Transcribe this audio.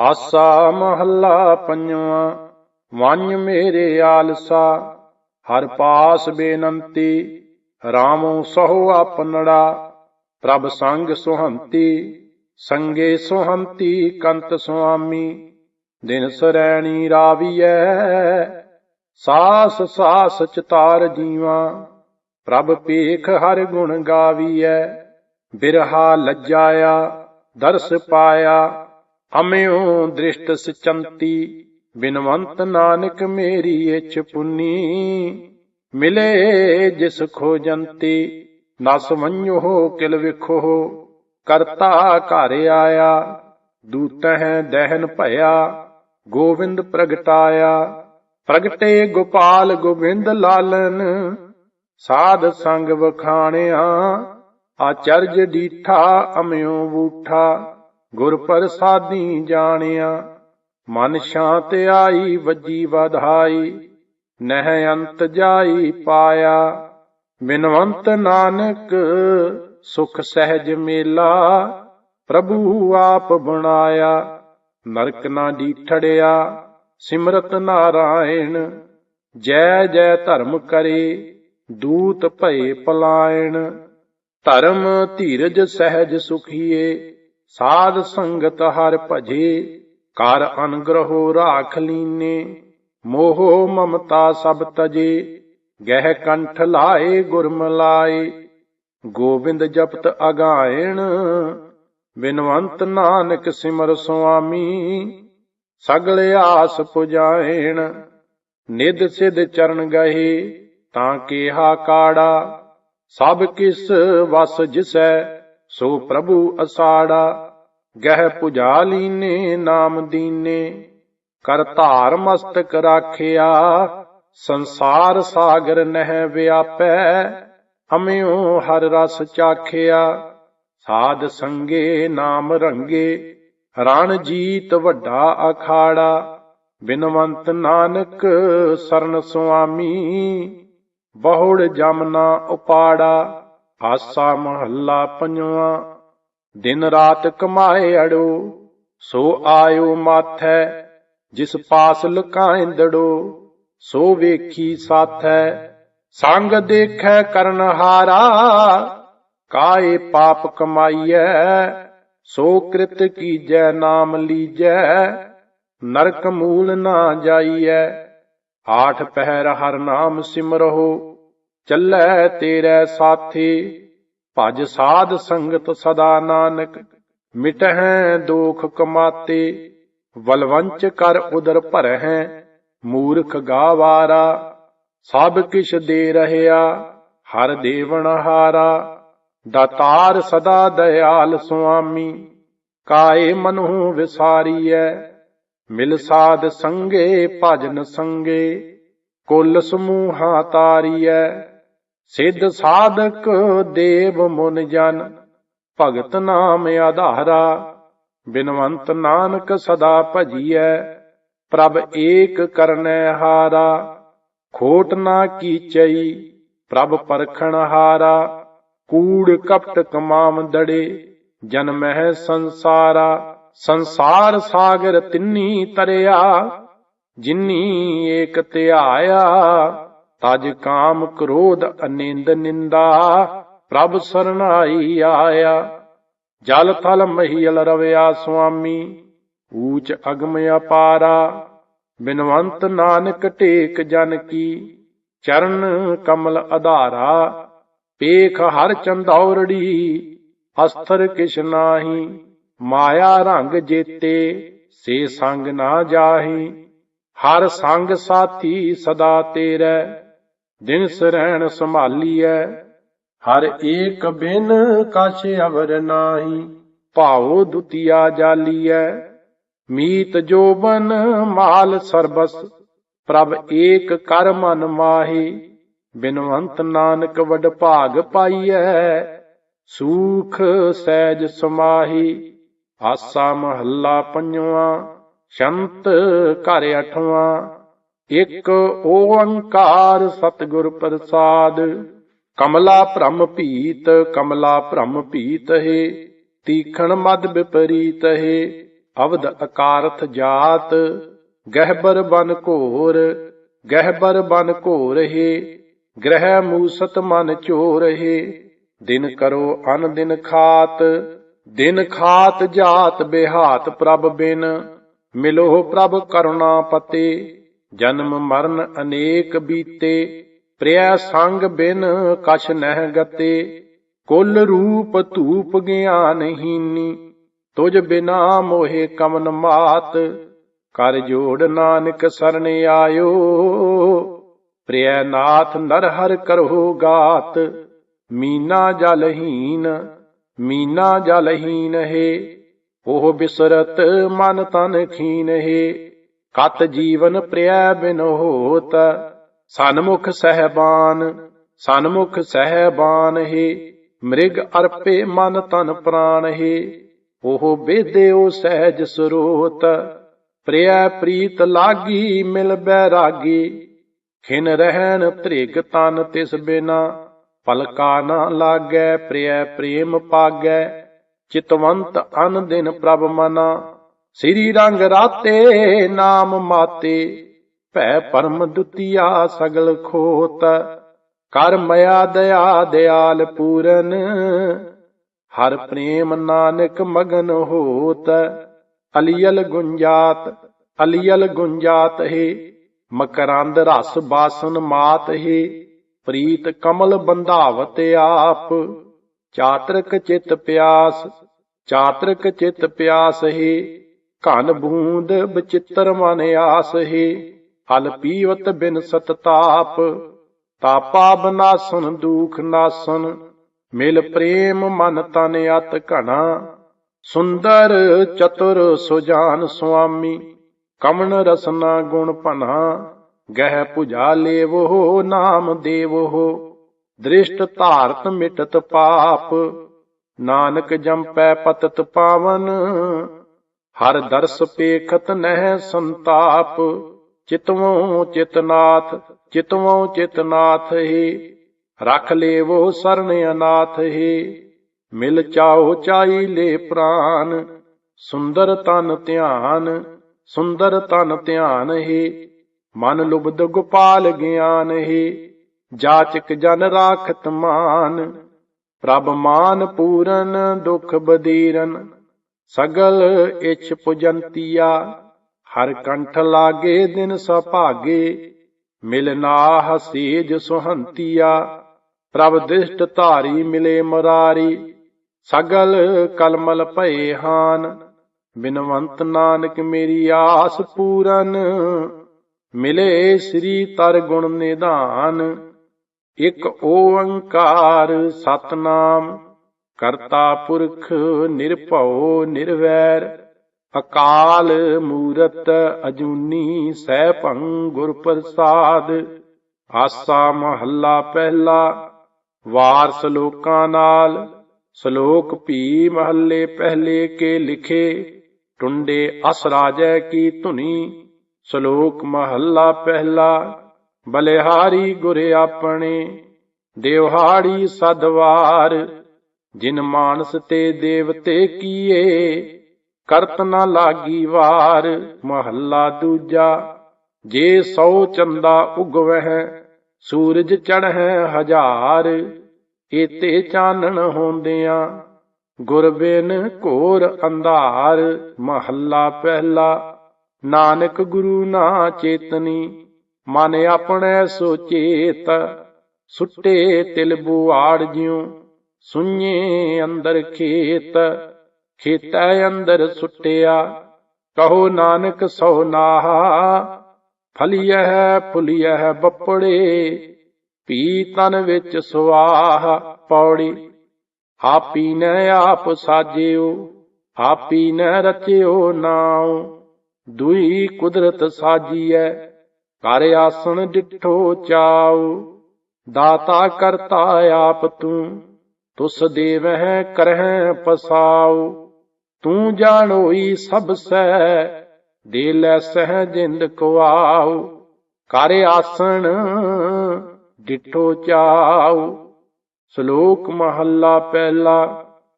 ਆਸਾ ਮਹੱਲਾ ਪੰਜਵਾਂ ਵੰਜ ਮੇਰੇ ਆਲਸਾ, ਹਰ ਪਾਸ ਬੇਨੰਤੀ, ਰਾਮੋ ਸਹੁ ਆਪਨੜਾ ਪ੍ਰਭ ਸੰਗ ਸੁਹੰਤੀ, ਸੰਗੇ ਸੁਹੰਤੀ ਕੰਤ ਸੁਆਮੀ, ਦਿਨ ਸਰੈਣੀ ਰਾਵੀਐ, ਸਾਸ ਸਾਸ ਚਤਾਰ ਜੀਵਾ, ਪ੍ਰਭ ਪੇਖ ਹਰ ਗੁਣ ਗਾਵੀਐ, ਬਿਰਹਾ ਲੱਜਾਇਆ, ਦਰਸ ਪਾਇਆ ਅਮਿਓ ਦ੍ਰਿਸ਼ਟ ਸਚੰਤੀ, ਬਿਨਵੰਤ ਨਾਨਕ ਮੇਰੀ ਇਛ ਪੁੰਨੀ। ਮਿਲੇ ਜਿਸ ਖੋਜੰਤੀ ਨਸ ਵੰਜੋ ਕਿਲ ਵਿਖੋ। ਕਰਤਾ ਘਰ ਆਇਆ, ਦੂਤਹਿ ਦਹਿਨ ਭਇਆ, ਗੋਵਿੰਦ ਪ੍ਰਗਟਾਇਆ। ਪ੍ਰਗਟੇ ਗੋਪਾਲ ਗੋਬਿੰਦ ਲਾਲਨ, ਸਾਧ ਸੰਗ ਵਖਾਣਿਆ। ਆਚਰਜ ਡੀਠਾ ਅਮਿਉ ਬੂਠਾ। ਗੁਰ ਪ੍ਰਸਾਦੀ ਜਾਣਿਆ, ਮਨ ਸ਼ਾਂਤ ਆਈ, ਵੱਜੀ ਵਧਾਈ, ਨਹਿ ਅੰਤ ਜਾਈ ਪਾਇਆ। ਬਿਨਵੰਤ ਨਾਨਕ ਸੁਖ ਸਹਿਜ ਮੇਲਾ, ਪ੍ਰਭੂ ਆਪ ਬਣਾਇਆ। ਨਰਕ ਨਾ ਡੀਠੜਿਆ, ਸਿਮਰਤ ਨਾਰਾਇਣ, ਜੈ ਜੈ ਧਰਮ ਕਰੇ, ਦੂਤ ਭਏ ਪਲਾਇਣ। ਧਰਮ ਧੀਰਜ ਸਹਿਜ ਸੁਖੀਏ ਸਾਧ ਸੰਗਤ ਹਰ ਭਜੇ, ਕਰ ਅਨਗ੍ਰਹੋ ਰਾਖ ਲੀਨੇ, ਮੋਹ ਮਮਤਾ ਸਭ ਤਜੇ, ਗਹਿ ਕੰਠ ਲਾਏ ਗੁਰਮਲਾਏ ਗੋਬਿੰਦ ਜਪਤ ਅਗਾਇਣ, ਬਿਨਵੰਤ ਨਾਨਕ ਸਿਮਰ ਸੁਆਮੀ, ਸਗਲ ਆਸ ਪੁਜਾਇਣ। ਨਿਦ ਸਿਧ ਚਰਨ ਗਏ, ਤਾਂ ਕੀਹਾ ਕਾੜਾ, ਸਭ ਕਿਸ ਵਸ ਜਿਸੈ ਸੋ ਪ੍ਰਭੂ ਅਸਾੜਾ, ਗਹਿ ਪੁਜਾ ਲੀਨੇ ਨਾਮ ਦੀਨੇ, ਕਰ ਧਾਰ ਮਸਤਕ ਰਾਖਿਆ, ਸੰਸਾਰ ਸਾਗਰ ਨਹਿ ਵਿਆਪੈ ਅਮਿਓ ਹਰ ਰਸ ਚਾਖਿਆ। ਸਾਧ ਸੰਗੇ ਨਾਮ ਰੰਗੇ, ਰਣ ਜੀਤ ਵੱਡਾ ਅਖਾੜਾ, ਬਿਨਵੰਤ ਨਾਨਕ ਸਰਨ ਸੁਆਮੀ, ਬਹੁੜ ਜਮਨਾ ਉਪਾੜਾ। ਆਸਾ ਮਹੱਲਾ ਪੰਜਵਾਂ, ਦਿਨ ਰਾਤ ਕਮਾਏ ਅੜੋ, ਸੋ ਆਇਓ ਮਾਥੈ, ਜਿਸ ਪਾਸ ਲੁਕਾਇਂਦੜੋ ਸੋ ਵੇਖੀ ਸਾਥੈ, ਸੰਗ ਦੇਖੈ ਕਰਨ ਹਾਰਾ, ਕਾਏ ਪਾਪ ਕਮਾਈਐ, ਸੋ ਕ੍ਰਿਤ ਕੀਜੈ, ਨਾਮ ਲੀਜੈ, ਨਰਕ ਮੂਲ ਨਾ ਜਾਈਐ, ਆਠ ਪਹਿਰ ਹਰ ਨਾਮ ਸਿਮਰਹੁ ਚੱਲੈ ਤੇਰੇ ਸਾਥੀ, ਭਜ ਸਾਧ ਸੰਗਤ ਸਦਾ ਨਾਨਕ, ਮਿਟਹਿ ਦੋਖ ਕਮਾਤੇ, ਵਲਵੰਚ ਕਰ ਉਦਰ ਭਰਹਿ, ਮੂਰਖ ਗਾਵਾਰਾ, ਸਭ ਕਿਛ ਦੇ ਰਹਿਆ, ਹਰ ਦੇਵਨ ਹਾਰਾ, ਦਾਤਾਰ ਸਦਾ ਦਇਆਲ ਸੁਆਮੀ, ਕਾਏ ਮਨੁ ਵਿਸਾਰੀਐ, ਮਿਲ ਸਾਧ ਸੰਗੇ ਭਜਨ ਸੰਗੇ, ਕੁਲ ਸਮੂਹਾ ਤਾਰੀਐ। ਸਿੱਧ ਸਾਧਕ ਦੇਵ ਮੁਨ ਜਨ, ਭਗਤ ਨਾਮ ਆਧਾਰਾ, ਬਿਨਵੰਤ ਨਾਨਕ ਸਦਾ ਭਜੀਐ, ਪ੍ਰਭ ਏਕ ਕਰਨੈ ਹਾਰਾ, ਖੋਟ ਨਾ ਕੀਚਈ, ਪ੍ਰਭ ਪਰਖਣ ਹਾਰਾ, ਕੂੜ ਕਪਟ ਕਮਾਮ ਦੜੇ ਜਨਮਹਿ ਸੰਸਾਰਾ, ਸੰਸਾਰ ਸਾਗਰ ਤਿੰਨੀ ਤਰਿਆ, ਜਿਨੀ ਏਕ ਧਿਆਇਆ ਤਜ ਕਾਮ ਕ੍ਰੋਧ ਅਨਿੰਦ ਨਿੰਦਾ, ਪ੍ਰਭ ਸਰਨਾਈ ਆਇਆ। ਜਲ ਥਲ ਮਹੀਲ ਰਵਿਆ ਸੁਆਮੀ, ਊਚ ਅਗਮ ਅਪਾਰਾ। ਬਿਨਵੰਤ ਨਾਨਕ ਟੇਕ ਜਨ ਕੀ, ਚਰਨ ਕਮਲ ਆਧਾਰਾ ਪੇਖ ਹਰ ਚੰਦੌਰੜੀ, ਅਸਥਰ ਕਿਛ ਨਾਹੀ। ਮਾਇਆ ਰੰਗ ਜੇਤੇ, ਸੇ ਸੰਗ ਨਾ ਜਾਹੀ। ਹਰ ਸੰਗ ਸਾਥੀ ਸਦਾ ਤੇਰੇ। ਦਿਨ ਸਰੈਣ ਸੰਭਾਲੀਐ, ਹਰ ਏਕ ਬਿਨ ਕਛ ਅਵਰ ਨਾਹੀ, ਭਾਉ ਦੁਤੀਆ ਜਾਲੀਐ। ਮੀਤ ਜੋਬਨ ਮਾਲ ਸਰਬਸ, ਪ੍ਰਭ ਏਕ ਕਰ ਮਨ ਮਾਹੀ, ਬਿਨਵੰਤ ਨਾਨਕ ਵਡ ਭਾਗ ਪਾਈਐ। ਸੂਖ ਸਹਿਜ ਸਮਾਹੀ, ਆਸਾ ਮਹੱਲਾ ਪੰਜਵਾਂ, ਸ਼ੰਤ ਘਰ ਅਠਵਾਂ। ਇਕ ਓੰਕਾਰ ਸਤਿਗੁਰ ਪ੍ਰਸਾਦ, ਕਮਲਾ ਭ੍ਰਮ ਭੀਤ, ਕਮਲਾ ਭ੍ਰਮ ਭੀਤ ਹੈ, ਤੀਖਣ ਮਦ ਵਿਪਰੀਤ ਹੈ ਅਵਦ ਅਕਾਰਥ ਜਾਤ, ਗਹਿਬਰ ਬਨ ਘੋਰ, ਗਹਿਬਰ ਬਨ ਘੋਰ ਹੈ, ਗ੍ਰਹਿ ਮੂਸਤ ਮਨ ਚੋਰ ਹੈ, ਦਿਨ ਕਰੋ ਅਨ ਦਿਨ ਖਾਤ ਦਿਨ ਖਾਤ ਜਾਤ ਬਿਹਾਤ ਪ੍ਰਭ ਬਿਨ, ਮਿਲੋ ਪ੍ਰਭ ਕਰੁਣਾ ਪਤੇ। ਜਨਮ ਮਰਨ ਅਨੇਕ ਬੀਤੇ, ਪ੍ਰਿਆ ਸੰਗ ਬਿਨ ਕਛ ਨਹਿ ਗਤੇ। ਕੁਲ ਰੂਪ ਧੂਪ ਗਿਆਨਹੀਨੀ ਤੁਜ ਬਿਨਾ ਮੋਹਿ ਕਮਨ ਮਾਤ। ਕਰ ਜੋੜ ਨਾਨਕ ਸਰਣ ਆਇਓ, ਪ੍ਰਿਆ ਨਾਥ ਨਰ ਹਰ ਕਰੋ ਗਾਤ। ਮੀਨਾ ਜਲਹੀਨ ਮੀਨਾ ਜਲਹੀਨ ਹੈ, ਉਹ ਬਿਸਰਤ ਮਨ ਤਨ ਖੀਨ ਹੈ। ਕਤ ਜੀਵਨ ਪ੍ਰਿਆ ਬਿਨ ਹੋਤ ਸਨਮੁਖ ਸਹਿਬਾਨ ਸਨਮੁਖ ਸਹਿਬਾਨ ਹੈ, ਮ੍ਰਿਗ ਅਰਪੇ ਮਨ ਤਨ ਪ੍ਰਾਣ ਹੈ, ਉਹ ਬੇਦਿਓ ਸਹਿਜ ਸਰੋਤ, ਪ੍ਰਿਆ ਪ੍ਰੀਤ ਲਾਗੀ ਮਿਲ ਬੈਰਾਗੀ, ਖਿਨ ਰਹਿਣ ਤ੍ਰਿਗ ਤਨ ਤਿਸ ਬਿਨਾ, ਪਲਕਾ ਨਾ ਲਾਗੈ, ਪ੍ਰਿਆ ਪ੍ਰੇਮ ਪਾਗੈ, ਚਿਤਵੰਤ ਅਨ ਦਿਨ ਪ੍ਰਭ ਮਨਾ ਸ੍ਰੀ ਰੰਗ ਰਾਤੇ ਨਾਮ ਮਾਤੇ, ਭੈ ਪਰਮ ਦੁਤੀਆ ਸਗਲ ਖੋਤ। ਕਰ ਮਇਆ ਦਇਆ ਦਿਆਲ ਪੂਰਨ, ਹਰ ਪ੍ਰੇਮ ਨਾਨਕ ਮਗਨ ਹੋਤ। ਅਲੀਅਲ ਗੁੰਜਾਤ ਅਲੀਅਲ ਗੁੰਜਾਤ ਹੈ, ਮਕਰੰਦ ਰਸ ਬਾਸਨ ਮਾਤ ਹੈ। ਪ੍ਰੀਤ ਕਮਲ ਬੰਧਾਵਤ ਆਪ, ਚਾਤਰਕ ਚਿਤ ਪਿਆਸ, ਚਾਤਰਕ ਚਿਤ ਪਿਆਸ ਹੈ। ਘਨ ਬੂੰਦ ਬਚਿੱਤਰ ਮਨ ਆਸ ਹੈ ਹਲ ਪੀਵਤ ਬਿਨ ਸਤ ਤਾਪ। ਤਾਪਾ ਬਨਾਸਨ ਦੁਖ ਨਾਸਨ ਮਿਲ ਪ੍ਰੇਮ ਮਨ ਤਨ ਅਤ ਘਣਾ। ਸੁੰਦਰ ਚਤੁਰ ਸੁਜਾਨ ਸੁਆਮੀ, ਕਮਣ ਰਸਨਾ ਗੁਣ ਭਨਾ। ਗਹਿ ਪੁਜਾ ਲੇਵੋ ਨਾਮ ਦੇਵੋ ਦ੍ਰਿਸ਼ਟ ਧਾਰਤ ਮਿਟਤ ਪਾਪ, ਨਾਨਕ ਜੰਪੈ ਪਤਤ ਪਾਵਨ। ਹਰ ਦਰਸ ਪੇਖਤ ਨਹਿ ਸੰਤਾਪ, ਚਿਤਵੋਂ ਚਿਤਨਾਥ ਚਿਤਵੋਂ ਚਿਤਨਾਥ ਹੀ। ਰਖ ਲੇਵੋ ਸਰਨ ਅਨਾਥ ਹੀ। ਮਿਲ ਚਾਓ ਚਾਈ ਲੈ ਪ੍ਰਾਨ, ਸੁੰਦਰ ਤਨ ਧਿਆਨ, ਸੁੰਦਰ ਤਨ ਧਿਆਨ ਹੀ। ਮਨ ਲੁਬਦ ਗੋਪਾਲ ਗਿਆਨ ਹੀ, ਜਾਚਕ ਜਨ ਰਾਖਤ ਮਾਨ। ਪ੍ਰਭ ਮਾਨ ਪੂਰਨ ਦੁਖ ਬਦੀਰਨ ਸਗਲ ਇਛ ਪੁਜੰਤੀਆ, ਹਰ ਕੰਠ ਲਾਗੇ ਦਿਨ ਸੁਭਾਗੇ, ਮਿਲ ਨਾਹ ਸੀਜ ਸੁਹੰਤੀਆ, ਪ੍ਰਭ ਦਿਸ਼ਟ ਧਾਰੀ ਮਿਲੇ ਮਰਾਰੀ, ਸਗਲ ਕਲਮਲ ਭਏ ਹਾਨ, ਬਿਨਵੰਤ ਨਾਨਕ ਮੇਰੀ ਆਸ ਪੂਰਨ, ਮਿਲੇ ਸ੍ਰੀ ਤਰ ਗੁਣ ਨਿਧਾਨ, ਇਕ ਓੰਕਾਰ ਸਤਨਾਮ ਕਰਤਾ ਪੁਰਖ ਨਿਰਭਉ ਨਿਰਵੈਰ, ਅਕਾਲ ਮੂਰਤ ਅਜੂਨੀ ਸੈਭੰ ਗੁਰ ਪ੍ਰਸਾਦ, ਆਸਾ ਮਹੱਲਾ ਪਹਿਲਾ ਵਾਰ ਸ਼ਲੋਕਾਂ ਨਾਲ, ਸ਼ਲੋਕ ਭੀ ਮਹੱਲੇ ਪਹਿਲੇ ਕੇ ਲਿਖੇ, ਟੁੰਡੇ ਅਸ ਰਾਜੈ ਕੀ ਧੁਨੀ, ਸ਼ਲੋਕ ਮਹੱਲਾ ਪਹਿਲਾ, ਬਲਿਹਾਰੀ ਗੁਰ ਆਪਣੇ ਦੇਵਹਾੜੀ ਸਦਵਾਰ ਜਿਨ ਮਾਨਸ ਤੇ ਦੇਵਤੇ ਕੀਏ, ਕਰਤ ਨਾ ਲਾਗੀ ਵਾਰ, ਮਹੱਲਾ ਦੂਜਾ, ਜੇ ਸੌ ਚੰਦਾ ਉਗਵਹਿ, ਸੂਰਜ ਚੜ੍ਹੈ ਹਜ਼ਾਰ, ਏਤੇ ਚਾਨਣ ਹੁੰਦਿਆਂ, ਗੁਰਬਿਨ ਘੋਰ ਅੰਧਾਰ, ਮਹੱਲਾ ਪਹਿਲਾ, ਨਾਨਕ ਗੁਰੂ ਨਾ ਚੇਤਨੀ, ਮਨ ਆਪਣੇ ਸੋਚੇਤ ਸੁੱਟੇ ਤਿਲ ਬੁਆੜ ਜਿਉ ਸੁඤੇ ਅੰਦਰ ਖੇਤ, ਖੇਤੈ ਅੰਦਰ ਸੁੱਟਿਆ। ਕਹੋ ਨਾਨਕ ਸੋ ਨਾਹਾ ਫਲਿਐ ਫੁਲਿਐ ਬੱਪੜੇ, ਪੀ ਤਨ ਵਿੱਚ ਸੁਆਹ ਪੌੜੀ। ਆਪੀ ਨ ਆਪ ਸਾਜਿਓ, ਆਪੀ ਨ ਰਚਿਓ ਨਾਉ। ਦੁਈ ਕੁਦਰਤ ਸਾਜੀਐ ਕਰ ਆਸਣ ਡਿਠੋ ਚਾਉ। ਦਾਤਾ ਕਰਤਾ ਆਪ ਤੂੰ ਤੁਸ ਦੇਵਹਿ ਕਰਹਿ ਪਸਾਉ, ਤੂੰ ਜਾਣੋਈ ਸਭ ਸਹਿ ਦੇ ਲੈ ਸਹਿ ਜਿੰਦ ਕੁਆਉ, ਕਰ ਆਸਣ ਡਿਠੋ ਚਾਉ, ਸ਼ਲੋਕ ਮਹੱਲਾ ਪਹਿਲਾ।